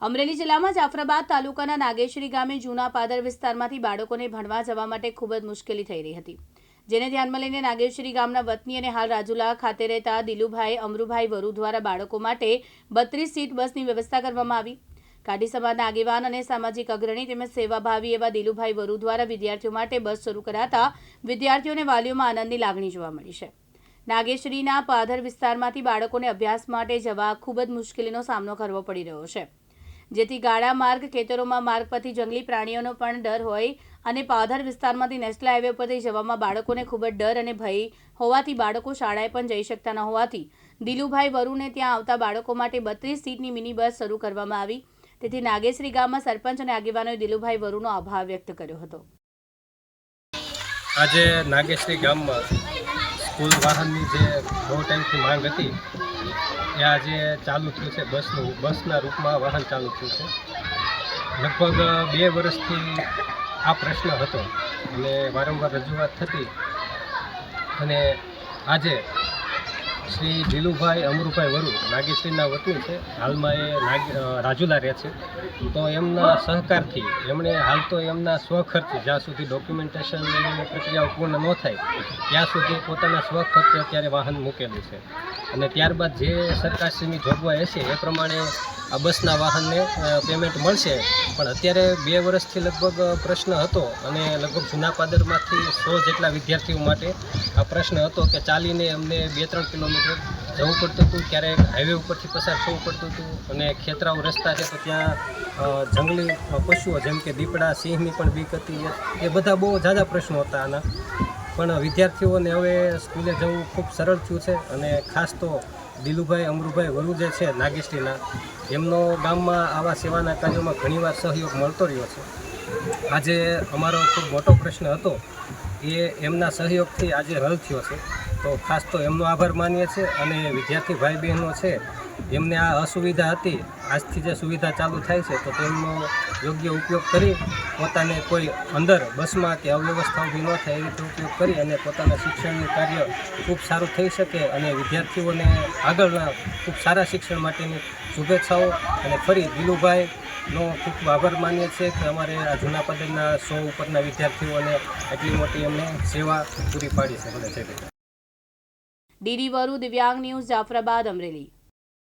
અમરેલી જિલ્લામાં જાફરાબાદ તાલુકાના નાગેશ્વરી ગામે જૂના પાદર વિસ્તારમાંથી બાળકોને ભણવા જવા માટે ખૂબ જ મુશ્કેલી થઈ રહી હતી. જેને ધ્યાનમાં લઈને નાગેશ્વરી ગામના વતની અને હાલ રાજુલા ખાતે રહેતા દિલુભાઈ, અમરુભાઈ વરુ દ્વારા બાળકો માટે બત્રીસ સીટ બસની વ્યવસ્થા કરવામાં આવી. કાઢી સમાજના આગેવાન અને સામાજિક અગ્રણી તેમજ સેવાભાવી એવા દિલુભાઈ વરુ દ્વારા વિદ્યાર્થીઓ માટે બસ શરૂ કરાતા વિદ્યાર્થીઓ અને વાલીઓમાં આનંદની લાગણી જોવા મળી છે. નાગેશ્વરીના પાદર વિસ્તારમાંથી બાળકોને અભ્યાસ માટે જવા ખૂબ જ મુશ્કેલીનો સામનો કરવો પડી રહ્યો છે. જેથી ગાળા માર્ગ, ખેતરોમાં માર્ગ પરથી જંગલી પ્રાણીઓનો પણ ડર હોય અને પાદર વિસ્તારમાંથી નેશનલ હાઈવે પરથી જવામાં બાળકોને ખૂબ જ ડર અને ભય હોવાથી બાળકો શાળાએ પણ જઈ શકતા ન હોવાથી દિલુભાઈ વરુને ત્યાં આવતા બાળકો માટે બત્રીસ સીટની મિની બસ શરૂ કરવામાં આવી. તેથી નાગેશ્રી ગામમાં સરપંચ અને આગેવાનોએ દિલુભાઈ વરુનો આભાર વ્યક્ત કર્યો હતો. આજે નાગેશ્રી ગામમાં સ્કૂલ વાહનની જે બહુ ટાઈમથી માંગ હતી, એ આજે ચાલુ થયું છે બસનું, બસના રૂપમાં વાહન ચાલુ થયું છે. લગભગ બે વર્ષથી આ પ્રશ્ન હતો અને વારંવાર રજૂઆત થતી અને આજે શ્રી ભીલુભાઈ અમરુભાઈ વરુ નાગેશ્રીના વતની છે. હાલમાં એ નાગ રાજુલા રહે છે. તો એમના સહકારથી, એમણે હાલ તો એમના સ્વખર્ચે જ્યાં સુધી ડોક્યુમેન્ટેશનની પ્રક્રિયાઓ પૂર્ણ ન થાય, ત્યાં સુધી પોતાના સ્વખર્ચે અત્યારે વાહન મૂકેલું છે. અને ત્યારબાદ જે સરકારશ્રીની જોગવાઈ હશે એ પ્રમાણે આ બસના વાહનને પેમેન્ટ મળશે. પણ અત્યારે બે વર્ષથી લગભગ પ્રશ્ન હતો અને લગભગ જૂના પાદરમાંથી સો જેટલા વિદ્યાર્થીઓ માટે આ પ્રશ્ન હતો કે ચાલીને અમને બે ત્રણ કિલોમીટર જવું પડતું હતું, ક્યારેક હાઈવે ઉપરથી પસાર થવું પડતું હતું અને ખેતરાઓ રસ્તા છે તો ત્યાં જંગલી પશુઓ જેમ કે દીપડા, સિંહની પણ બીક હતી, એ- બધા બહુ ઝાઝા પ્રશ્નો હતા આના. પણ વિદ્યાર્થીઓને હવે સ્કૂલે જવું ખૂબ સરળ થયું છે અને ખાસ તો દિલુભાઈ, અમરુભાઈ વરુ જે છે નાગેશ્રીના, એમનો ગામમાં આવા સેવાના કાર્યોમાં ઘણીવાર સહયોગ મળતો રહ્યો છે. આજે અમારો ખૂબ મોટો પ્રશ્ન હતો, એ એમના સહયોગથી આજે હલ થયો છે. તો ખાસ તો એમનો આભાર માનીએ છીએ અને વિદ્યાર્થી ભાઈ બહેનો છે એમને આ અસુવિધા હતી, આજથી જે સુવિધા ચાલુ થાય છે, તો તેમનો યોગ્ય ઉપયોગ કરી પોતાને કોઈ અંદર બસમાં કે અવ્યવસ્થા ઊભી ન થાય એ રીતે ઉપયોગ કરી અને પોતાના શિક્ષણનું કાર્ય ખૂબ સારું થઈ શકે અને વિદ્યાર્થીઓને આગળના ખૂબ સારા શિક્ષણ માટેની શુભેચ્છાઓ અને ફરી દિલુભાઈ નો ખૂબ ખૂબ આભાર માનીએ છીએ કે અમારે આ જૂના પદરના સો ઉપરના વિદ્યાર્થીઓને આટલી મોટી એમને સેવા પૂરી પાડી છે બધા છે. ડીડી વરુ દિવ્યાંગ ન્યૂઝ જાફરાબાદ અમરેલી.